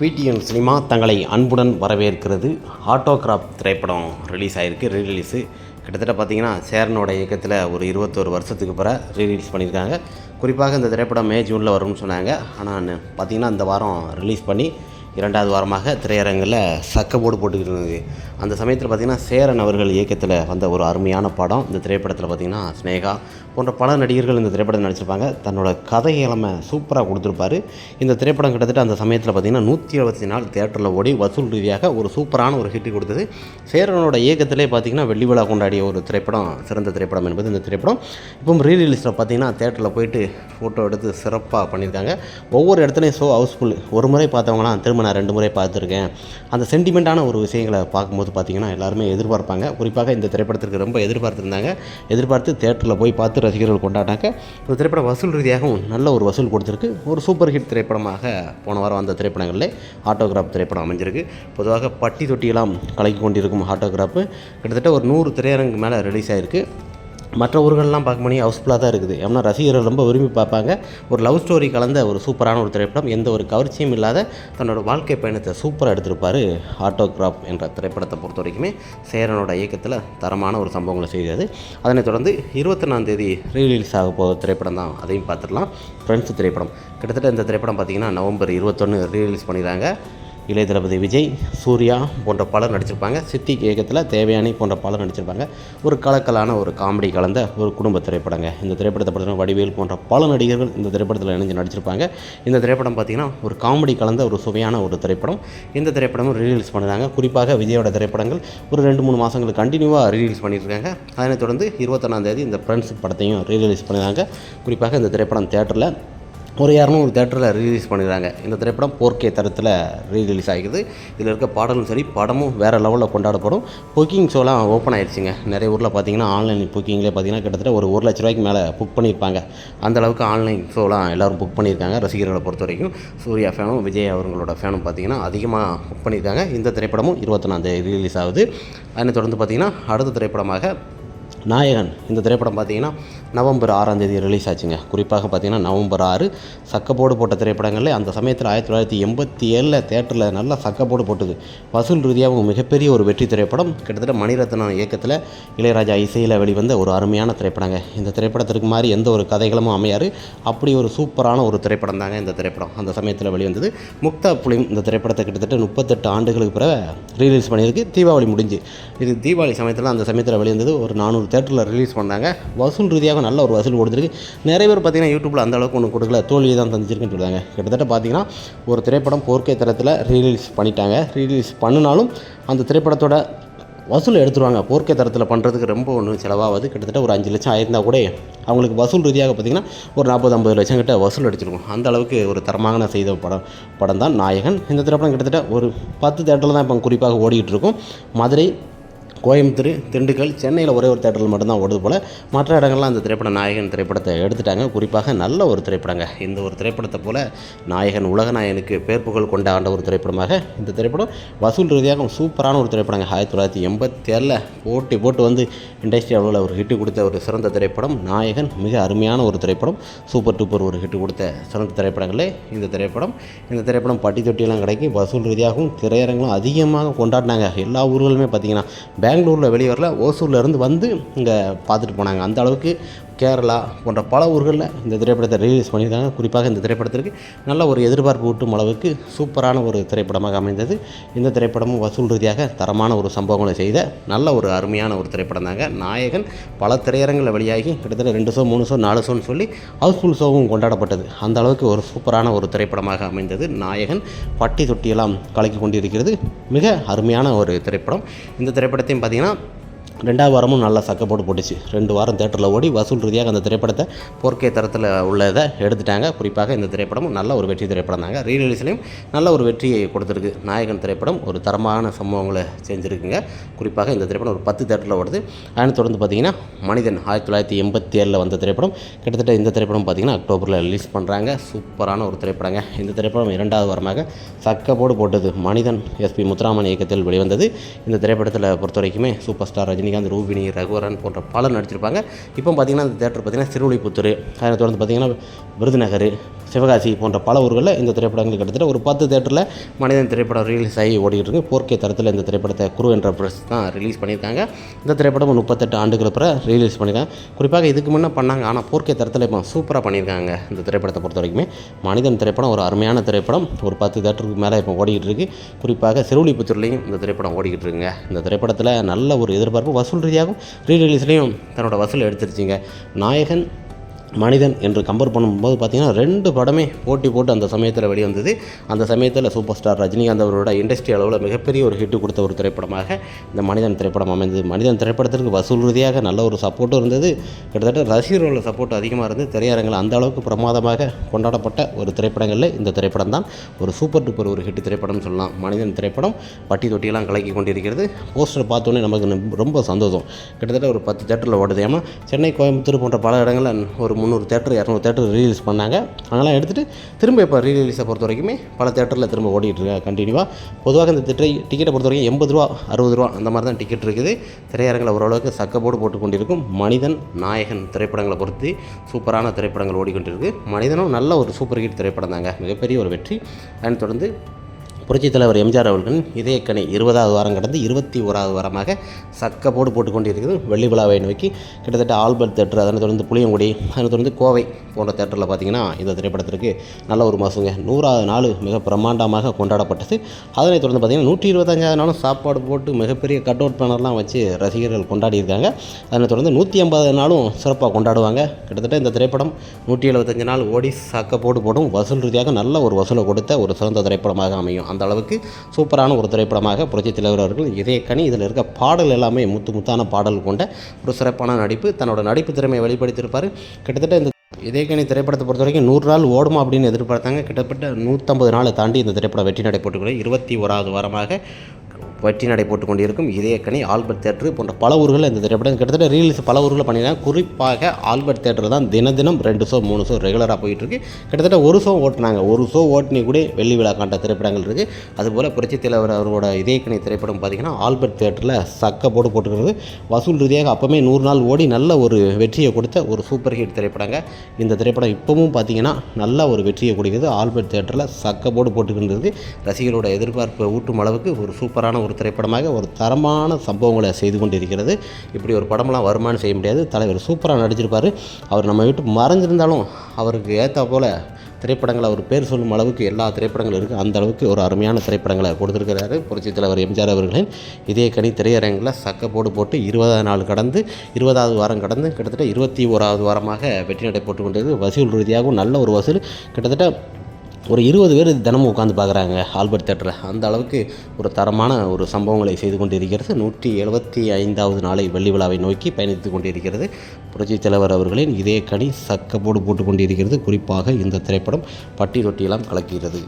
PTN cinema தங்களை அன்புடன் வரவேற்கிறது. ஆட்டோகிராப் திரைப்படம் ரிலீஸ் ஆகிருக்கு ரீரிலீஸு கிட்டத்தட்ட பார்த்தீங்கன்னா சேரனோட இயக்கத்தில் ஒரு இருபத்தோரு வருஷத்துக்கு பிறகு ரீரிலீஸ் பண்ணியிருக்காங்க குறிப்பாக இந்த திரைப்படம் மே ஜூனில் வரும்னு சொன்னாங்க. ஆனால் பார்த்தீங்கன்னா இந்த வாரம் ரிலீஸ் பண்ணி இரண்டாவது வாரமாக திரையரங்கில் சக்கபோடு போட்டுக்கிட்டு இருந்தது. அந்த சமயத்தில் பார்த்திங்கன்னா சேரன் அவர்கள் இயக்கத்தில் வந்த ஒரு அருமையான படம். இந்த திரைப்படத்தில் பார்த்திங்கன்னா ஸ்னேகா போன்ற பல நடிகர்கள் இந்த திரைப்படம் நடிச்சிருப்பாங்க. தன்னோட கதை இளமை சூப்பராக கொடுத்துருப்பாரு. இந்த திரைப்படம் கிட்டத்தட்ட அந்த சமயத்தில் பார்த்திங்கன்னா நூற்றி எழுபத்தி நாலு தேட்டரில் ஓடி வசூல் ரீதியாக ஒரு சூப்பரான ஒரு ஹிட் கொடுத்தது. சேரனோட இயக்கத்திலே பார்த்திங்கன்னா வெள்ளி விழா கொண்டாடிய ஒரு திரைப்படம் சிறந்த திரைப்படம் என்பது இந்த திரைப்படம். இப்போ ரீ ரிலீஸில் பார்த்திங்கன்னா தேட்டரில் போயிட்டு ஃபோட்டோ எடுத்து சிறப்பாக பண்ணியிருக்காங்க. ஒவ்வொரு இடத்துலையும் ஷோ ஹவுஸ்ஃபுல் ஒரு முறை பார்த்தவங்களாம் திருமண நான் ரெண்டு முறை பார்த்துருக்கேன். அந்த சென்டிமெண்ட்டான ஒரு விஷயங்களை பார்க்கும்போது பார்த்திங்கன்னா எல்லாருமே எதிர்பார்ப்பாங்க. குறிப்பாக இந்த திரைப்படத்திற்கு ரொம்ப எதிர்பார்த்துருந்தாங்க. எதிர்பார்த்து தேட்டரில் போய் பார்த்து ரசிகர்கள் கொண்டாடினாங்க. இந்த திரைப்படம் வசூல் ரீதியாகவும் நல்ல ஒரு வசூல் கொடுத்துருக்கு. ஒரு சூப்பர் ஹிட் திரைப்படமாக போன வாரம் வந்த திரைப்படங்களில் ஆட்டோகிராஃப் திரைப்படம் அமைஞ்சிருக்கு. பொதுவாக பட்டி தொட்டியெல்லாம் கலக்கி கொண்டிருக்கும் ஆட்டோகிராஃபு. கிட்டத்தட்ட ஒரு நூறு திரையரங்கு மேலே ரிலீஸ் ஆகிருக்கு மற்ற ஊர்கள்லாம் பார்க்கும்போது ஹவுஸ்ஃபுல்லாக தான் இருக்குது. ஏன்னா ரசிகர்கள் ரொம்ப விரும்பி பார்ப்பாங்க. ஒரு லவ் ஸ்டோரி கலந்த ஒரு சூப்பரான ஒரு திரைப்படம் எந்த ஒரு கவர்ச்சியும் இல்லாத தன்னோட வாழ்க்கை பயணத்தை சூப்பராக எடுத்திருப்பார் ஆட்டோகிராஃப் என்ற திரைப்படத்தை பொறுத்த வரைக்குமே சேரனோட இயக்கத்தில் தரமான ஒரு சம்பவங்களை செய்தது அதனைத் தொடர்ந்து இருபத்தொன்னாம் தேதி ரீலீஸ் ஆக போகிற திரைப்படம் தான். அதையும் பார்த்துடலாம். ஃப்ரெண்ட்ஸ் திரைப்படம். கிட்டத்தட்ட இந்த திரைப்படம் பார்த்திங்கன்னா நவம்பர் இருபத்தொன்று ரீலீஸ் பண்ணிடுறாங்க. இளைய தளபதி விஜய் சூர்யா போன்ற பலர் நடிச்சிருப்பாங்க. சித்தி இயக்கத்தில் தேவயானி போன்ற பலர் நடிச்சிருப்பாங்க. ஒரு கலக்கலான ஒரு காமெடி கலந்த ஒரு குடும்ப திரைப்படங்க. இந்த திரைப்படத்தை பார்த்தீங்கன்னா வடிவேல் போன்ற பல நடிகர்கள் இந்த திரைப்படத்தில் இணைஞ்சு நடிச்சிருப்பாங்க. இந்த திரைப்படம் பார்த்திங்கன்னா ஒரு காமெடி கலந்த ஒரு சுவையான ஒரு திரைப்படம். இந்த திரைப்படமும் ரிலீஸ் பண்ணுறாங்க குறிப்பாக விஜயோட திரைப்படங்கள் ஒரு ரெண்டு மூணு மாதங்களுக்கு கண்டினியூவாக ரிலீஸ் பண்ணியிருக்காங்க அதனைத் தொடர்ந்து இருபத்தொன்னாந்தேதி இந்த ஃப்ரெண்ட்ஸ் படத்தையும் ரீரிலீஸ் பண்ணியிருக்காங்க குறிப்பாக இந்த திரைப்படம் தேட்டரில் ஒரு இரநூறு தேட்டரில் ரீலீஸ் பண்ணிடுறாங்க. இந்த திரைப்படம் போர்க்கே தரத்தில் ரீரிலீஸ் ஆகிக்குது இதில் இருக்க பாடலும் சரி படமும் வேறு லெவலில் கொண்டாடப்படும். புக்கிங் ஷோலாம் ஓப்பன் ஆயிடுச்சுங்க. நிறைய ஊரில் பார்த்தீங்கன்னா ஆன்லைன் புக்கிங்லேயே பார்த்தீங்கன்னா கிட்டத்தட்ட ஒரு ஒரு லட்ச ரூபாய்க்கு மேலே புக் பண்ணியிருப்பாங்க. அந்த அளவுக்கு ஆன்லைன் ஷோலாம் எல்லோரும் புக் பண்ணியிருக்காங்க ரசிகர்களை பொறுத்த வரைக்கும். சூர்யா ஃபேனும் விஜய் அவங்களோட ஃபேனும் பார்த்தீங்கன்னா அதிகமாக புக் பண்ணியிருக்காங்க. இந்த திரைப்படமும் இருபத்தொன்னாந்தேதி ரிலீஸ் ஆகுது. அதனை தொடர்ந்து பார்த்தீங்கன்னா அடுத்த திரைப்படமாக நாயகன் இந்த திரைப்படம் பார்த்தீங்கன்னா நவம்பர் ஆறாம் தேதி ரிலீஸ் ஆச்சுங்க. குறிப்பாக பார்த்தீங்கன்னா நவம்பர் ஆறு சக்கப்போடு போட்ட திரைப்படங்களில் அந்த சமயத்தில் ஆயிரத்தி தொள்ளாயிரத்தி எண்பத்தி ஏழில் தேட்டரில் நல்லா சக்கப்போடு போட்டது. வசூல் ரீதியாகவும் மிகப்பெரிய ஒரு வெற்றி திரைப்படம். கிட்டத்தட்ட மணிரத்னம் இயக்கத்தில் இளையராஜா இசையில் வெளிவந்த ஒரு அருமையான திரைப்படங்க. இந்த திரைப்படத்திற்கு மாதிரி எந்த ஒரு கதைகளும் அமையாது. அப்படி ஒரு சூப்பரான ஒரு திரைப்படம் தாங்க இந்த திரைப்படம். அந்த சமயத்தில் வெளிவந்தது. முக்தா புலிம் இந்த திரைப்படத்தை கிட்டத்தட்ட முப்பத்தெட்டு ஆண்டுகளுக்கு பிறகு ரீலீஸ் பண்ணியிருக்கு. தீபாவளி முடிஞ்சு. இது தீபாவளி சமயத்தில் அந்த சமயத்தில் வெளிவந்தது ஒரு நானூறு தேட்டரில் ரிலீஸ் பண்ணாங்க. வசூல் ரீதியாக நல்ல ஒரு வசூல் கொடுத்துருக்கு. நிறைய பேர் பார்த்தீங்கன்னா யூடியூப்பில் அந்த அளவுக்கு ஒன்று கொடுக்கல. தோல்வியை தான் தந்துச்சிருக்குன்னு சொல்லுவாங்க கிட்டத்தட்ட பார்த்தீங்கன்னா ஒரு திரைப்படம் போர்க்கை தரத்தில் ரீலீஸ் பண்ணிட்டாங்க. ரீலீஸ் பண்ணினாலும் அந்த திரைப்படத்தோட வசூல் எடுத்துருவாங்க. போர்க்கை தரத்தில் பண்ணுறதுக்கு ரொம்ப ஒன்றும் செலவாகுது. கிட்டத்தட்ட ஒரு அஞ்சு லட்சம் ஆயிருந்தால் கூட அவங்களுக்கு வசூல் ரீதியாக பார்த்திங்கன்னா ஒரு நாற்பது ஐம்பது லட்சம் கிட்ட வசூல் அடிச்சிருக்கும். அந்த அளவுக்கு ஒரு தரமான செய்த படம் படம் தான் நாயகன். இந்த திரைப்படம் கிட்டத்தட்ட ஒரு பத்து தேட்டரில் தான் இப்போ குறிப்பாக ஓடிக்கிட்டு இருக்கும். மதுரை கோயம்புத்தூர் திண்டுக்கல் சென்னையில் ஒரே ஒரு தேட்டரில் மட்டும்தான் ஓடுது போல். மற்ற இடங்கள்லாம் அந்த திரைப்பட நாயகன் திரைப்படத்தை எடுத்துட்டாங்க. குறிப்பாக நல்ல ஒரு திரைப்படங்க. இந்த ஒரு திரைப்படத்தை போல் நாயகன் உலக நாயகனுக்கு பேர் கொண்ட ஆண்ட ஒரு திரைப்படமாக இந்த திரைப்படம் வசூல் ரீதியாக சூப்பரான ஒரு திரைப்படங்க. ஆயிரத்தி தொள்ளாயிரத்தி எண்பத்தி ஏழில் போட்டி போட்டு வந்து இண்டஸ்ட்ரி அளவில் ஒரு ஹிட்டு கொடுத்த ஒரு சிறந்த திரைப்படம் நாயகன். மிக அருமையான ஒரு திரைப்படம். சூப்பர் டூப்பர் ஒரு ஹிட்டு கொடுத்த சிறந்த திரைப்படங்களே இந்த திரைப்படம். இந்த திரைப்படம் பட்டி தொட்டியெல்லாம் கிடைக்கும் வசூல் ரீதியாகவும் திரையரங்களும் அதிகமாக கொண்டாடினாங்க. எல்லா ஊர்களுமே பார்த்திங்கன்னா பெங்களூரில் வெளியே வரல ஓசூரில் இருந்து வந்து இங்கே பார்த்துட்டு போனாங்க. அந்த அளவுக்கு கேரளா போன்ற பல ஊர்களில் இந்த திரைப்படத்தை ரிலீஸ் பண்ணியிருக்காங்க. குறிப்பாக இந்த திரைப்படத்திற்கு நல்ல ஒரு எதிர்பார்ப்பு ஊட்டும் அளவுக்கு சூப்பரான ஒரு திரைப்படமாக அமைந்தது. இந்த திரைப்படமும் வசூல் ரீதியாக தரமான ஒரு சம்பவங்களை செய்த நல்ல ஒரு அருமையான ஒரு திரைப்படம் தாங்க நாயகன் பல திரையரங்களில் வெளியாகி கிட்டத்தட்ட ரெண்டு ஷோ மூணு ஷோ நாலு ஷோன்னு சொல்லி ஹவுஸ்ஃபுல் ஷோவும் கொண்டாடப்பட்டது. அந்த அளவுக்கு ஒரு சூப்பரான ஒரு திரைப்படமாக அமைந்தது நாயகன். பட்டி தொட்டியெல்லாம் கலக்கி கொண்டிருக்கிறது. மிக அருமையான ஒரு திரைப்படம். இந்த திரைப்படத்தையும் பார்த்திங்கன்னா ரெண்டாவது வாரமும் நல்லா சக்கப்போட்டு போட்டுச்சு. ரெண்டு வாரம் தேட்டரில் ஓடி வசூல் ரீதியாக அந்த திரைப்படத்தை போர்க்கே தரத்தில் உள்ளதை எடுத்துட்டாங்க. குறிப்பாக இந்த திரைப்படமும் நல்ல ஒரு வெற்றி திரைப்படம் தாங்க. ரீரிலீஸ்லேயும் நல்ல ஒரு வெற்றியை கொடுத்துருக்கு. நாயகன் திரைப்படம் ஒரு தரமான சம்பவங்களை செஞ்சுருக்குங்க. குறிப்பாக இந்த திரைப்படம் ஒரு பத்து தேட்டரில் ஓடுது. அதனை தொடர்ந்து பார்த்தீங்கன்னா மனிதன் ஆயிரத்தி தொள்ளாயிரத்தி எண்பத்தி ஏழில் வந்த திரைப்படம் கிட்டத்தட்ட இந்த திரைப்படம் பார்த்திங்கன்னா அக்டோபரில் ரிலீஸ் பண்ணுறாங்க சூப்பரான ஒரு திரைப்படங்க. இந்த திரைப்படம் இரண்டாவது வாரமாக சக்கப்போடு போட்டது மனிதன் எஸ்பி முத்துராமன் இயக்கத்தில் வெளிவந்தது. இந்த திரைப்படத்தில் பொறுத்த வரைக்குமே சூப்பர் ஸ்டார் ரஜினிகாந்த் ரூபினி ரகுவரன் போன்ற பலர் நடிச்சிருப்பாங்க. இப்போ பார்த்தீங்கன்னா அந்த தேட்டர் பார்த்தீங்கன்னா திருவள்ளிபுத்தூர் அதை தொடர்ந்து பார்த்தீங்கன்னா விருதுநகர் சிவகாசி போன்ற பல ஊர்களில் இந்த திரைப்படங்கள் கிட்டத்தட்ட ஒரு பத்து தேட்டரில் மனிதன் திரைப்படம் ரிலீஸ் ஆகி ஓடிக்கிட்டு இருக்கு போர்க்கே தரத்தில் இந்த திரைப்படத்தை குரு என்ற ப்ரெஸ் தான் ரிலீஸ் பண்ணியிருக்காங்க. இந்த திரைப்படம் முப்பத்தெட்டு ஆண்டுகள் பிற ரிலீஸ் பண்ணியிருக்காங்க. குறிப்பாக இதுக்கு முன்னே பண்ணாங்க. ஆனால் போர்க்கே தரத்தில் இப்போ சூப்பராக பண்ணியிருக்காங்க இந்த திரைப்படத்தை பொறுத்த வரைக்குமே. மனிதன் திரைப்படம் ஒரு அருமையான திரைப்படம். ஒரு பத்து தேட்டருக்கு மேலே இப்போ ஓடிக்கிட்டு இருக்கு குறிப்பாக சிறுவலிபுத்தூர்லேயும் இந்த திரைப்படம் ஓடிக்கிட்டு இருக்குங்க இந்த திரைப்படத்தில் நல்ல ஒரு எதிர்பார்ப்பு வசூல் ரீதியாகவும் ரீ ரிலீஸ்லேயும் தன்னோட வசூல் எடுத்துருச்சுங்க. நாயகன் மனிதன் என்று கம்பேர் பண்ணும்போது பார்த்திங்கன்னா ரெண்டு படமே போட்டி போட்டு அந்த சமயத்தில் வெளிவந்தது. அந்த சமயத்தில் சூப்பர் ஸ்டார் ரஜினிகாந்த் அவரோட இண்டஸ்ட்ரி அளவில் மிகப்பெரிய ஒரு ஹிட்டு கொடுத்த ஒரு திரைப்படமாக இந்த மனிதன் திரைப்படம் அமைந்தது. மனிதன் திரைப்படத்திற்கு வசூல் ரீதியாக நல்ல ஒரு சப்போர்ட்டும் இருந்தது. கிட்டத்தட்ட ரசிகர்களோட சப்போர்ட் அதிகமாக இருந்து திரையரங்கில் அந்த அளவுக்கு பிரமாதமாக கொண்டாடப்பட்ட ஒரு திரைப்படங்களில் இந்த திரைப்படம் தான். ஒரு சூப்பர் டூப்பர் ஒரு ஹிட் திரைப்படம்னு சொல்லலாம். மனிதன் திரைப்படம் பட்டி தொட்டியெல்லாம் கலக்கி கொண்டிருக்கிறது. போஸ்டர் பார்த்தோன்னே நமக்கு ரொம்ப சந்தோஷம். கிட்டத்தட்ட ஒரு பத்து தேட்டரில் ஓடுது. ஏமா சென்னை கோயம்புத்தூர் போன்ற பல இடங்களில் ஒரு முந்நூறு தேட்டர் இரநூறு தேட்டர் ரீலீஸ் பண்ணாங்க. அதெல்லாம் எடுத்துகிட்டு திரும்ப இப்போ ரீலீஸை பொறுத்த வரைக்குமே பல தேட்டரில் திரும்ப ஓடிட்டுருக்காங்க கண்டினியூவாக பொதுவாக இந்த திட்டை டிக்கெட்டை பொறுத்த வரைக்கும் எண்பது ரூபா அறுபது ரூபா அந்த மாதிரி தான் டிக்கெட் இருக்குது. திரையரங்கில் ஓரளவுக்கு சக்கப்போடு போட்டு கொண்டிருக்கும் மனிதன் நாயகன் திரைப்படங்களை பொறுத்து சூப்பரான திரைப்படங்கள் ஓடிக்கொண்டிருக்கு. மனிதனும் நல்ல ஒரு சூப்பர் ஹிட் திரைப்படம் தாங்க. மிகப்பெரிய ஒரு வெற்றி. அதனைத் தொடர்ந்து புரட்சித் தலைவர் எம்ஜிஆர் அவர்களின் இதயக்கணி இருபதாவது வாரம் கடந்து இருபத்தி ஓராவது வாரமாக சக்கை போடு போட்டுக்கொண்டிருக்கிறது. வெள்ளி விழாவை நோக்கி கிட்டத்தட்ட ஆல்பர்ட் தேட்டர் அதனை தொடர்ந்து புளியங்குடி அதனை தொடர்ந்து கோவை போன்ற தேட்டரில் பார்த்தீங்கன்னா இந்த திரைப்படத்திற்கு நல்ல ஒரு மாதங்க நூறாவது நாள் மிக பிரம்மாண்டமாக கொண்டாடப்பட்டது. அதனைத் தொடர்ந்து பார்த்தீங்கன்னா நூற்றி இருபத்தஞ்சாவது நாளும் சாப்பாடு போட்டு மிகப்பெரிய கட் அவுட் பேனர்லாம் வச்சு ரசிகர்கள் கொண்டாடியிருக்காங்க. அதனைத் தொடர்ந்து நூற்றி ஐம்பது நாளும் சிறப்பாக கொண்டாடுவாங்க. கிட்டத்தட்ட இந்த திரைப்படம் நூற்றி எழுபத்தஞ்சு நாள் ஓடி சக்க போடும் வசூல் ரீதியாக நல்ல ஒரு வசூலை கொடுத்த ஒரு சிறந்த திரைப்படமாக அமையும். அந்த அளவுக்கு சூப்பரான ஒரு திரைப்படமாக புரட்சி தலைவர் அவர்கள் இதே கனி இதில் இருக்க பாடல் எல்லாமே முத்து முத்தான பாடல் கொண்ட ஒரு சிறப்பான நடிப்பு. தன்னோட நடிப்பு திறமையை வெளிப்படுத்தியிருப்பார். கிட்டத்தட்ட இந்த இதயக்கணி திரைப்படத்தை பொறுத்த வரைக்கும் நூறு நாள் ஓடுமா அப்படின்னு எதிர்பார்த்தாங்க. கிட்டத்தட்ட நூற்றம்பது நாளை தாண்டி இந்த திரைப்படம் வெற்றி நடை இருபத்தி ஓராவது வாரமாக வெற்றி நடை கொண்டிருக்கும் இதயக்கணி ஆல்பர்ட் தேட்டரு போன்ற பல ஊர்களில் இந்த திரைப்படம் கிட்டத்தட்ட ரீல்ஸ் பல ஊர்களில் பண்ணிடுறாங்க குறிப்பாக ஆல்பர்ட் தேட்டர் தான் தின தினம் ரெண்டு ஷோ மூணு ஷோ ரெகுலராக போயிட்டுருக்கு. கிட்டத்தட்ட ஒரு ஷோ ஓட்டினாங்க. ஒரு ஷோ ஓட்டினி கூட வெள்ளி விழா காண்ட திரைப்படங்கள் இருக்குது அதுபோல் புரட்சி தலைவர் அவரோட இதயக்கணி திரைப்படம் பார்த்திங்கன்னா ஆல்பர்ட் தேட்டரில் சக்க போட்டு போட்டுக்கிறது வசூல் ரீதியாக அப்போமே நூறு நாள் ஓடி நல்ல ஒரு வெற்றியை கொடுத்த ஒரு சூப்பர் ஹிட் திரைப்படங்க. இந்த திரைப்படம் இப்போவும் பார்த்தீங்கன்னா நல்ல ஒரு வெற்றியை கொடுக்குது. ஆல்பர்ட் தேட்டரில் சக்க போட்டு போட்டுக்கின்றது ரசிகர்களோட எதிர்பார்ப்பை ஊட்டும் அளவுக்கு ஒரு சூப்பரான ஒரு ஒரு திரைப்படமாக ஒரு தரமான சம்பவங்களை செய்து கொண்டிருக்கிறது. இப்படி ஒரு படமெல்லாம் வருமானம் செய்ய முடியாது. தலைவர் சூப்பராக நடிச்சிருப்பார். அவர் நம்ம வீட்டு மறைஞ்சிருந்தாலும் அவருக்கு ஏற்ற போல் திரைப்படங்கள் அவர் பேர் சொல்லும் அளவுக்கு எல்லா திரைப்படங்களும் இருக்குது அந்த அளவுக்கு ஒரு அருமையான திரைப்படங்களை கொடுத்துருக்கிறாரு. புரட்சித் தலைவர் எம்ஜிஆர் அவர்களின் இதே கனி திரையரங்கில் சக்க போடு போட்டு இருபதாவது நாள் கடந்து இருபதாவது வாரம் கடந்து கிட்டத்தட்ட இருபத்தி ஓராவது வாரமாக வெற்றி நடை போட்டு வசூல் ரீதியாகவும் நல்ல ஒரு வசூல். கிட்டத்தட்ட ஒரு இருபது பேர் தினமும் உட்காந்து பார்க்குறாங்க ஆல்பர்ட் தேட்டரில் அந்த அளவுக்கு ஒரு தரமான ஒரு சம்பவங்களை செய்து கொண்டிருக்கிறது. நூற்றி எழுபத்தி ஐந்தாவது நாளை வெள்ளி விழாவை நோக்கி பயணித்து கொண்டிருக்கிறது. புரட்சித் தலைவர் அவர்களின் இதே கனி சக்கப்போடு போட்டு கொண்டிருக்கிறது. குறிப்பாக இந்த திரைப்படம் பட்டி ரொட்டியெல்லாம் கலக்கிறது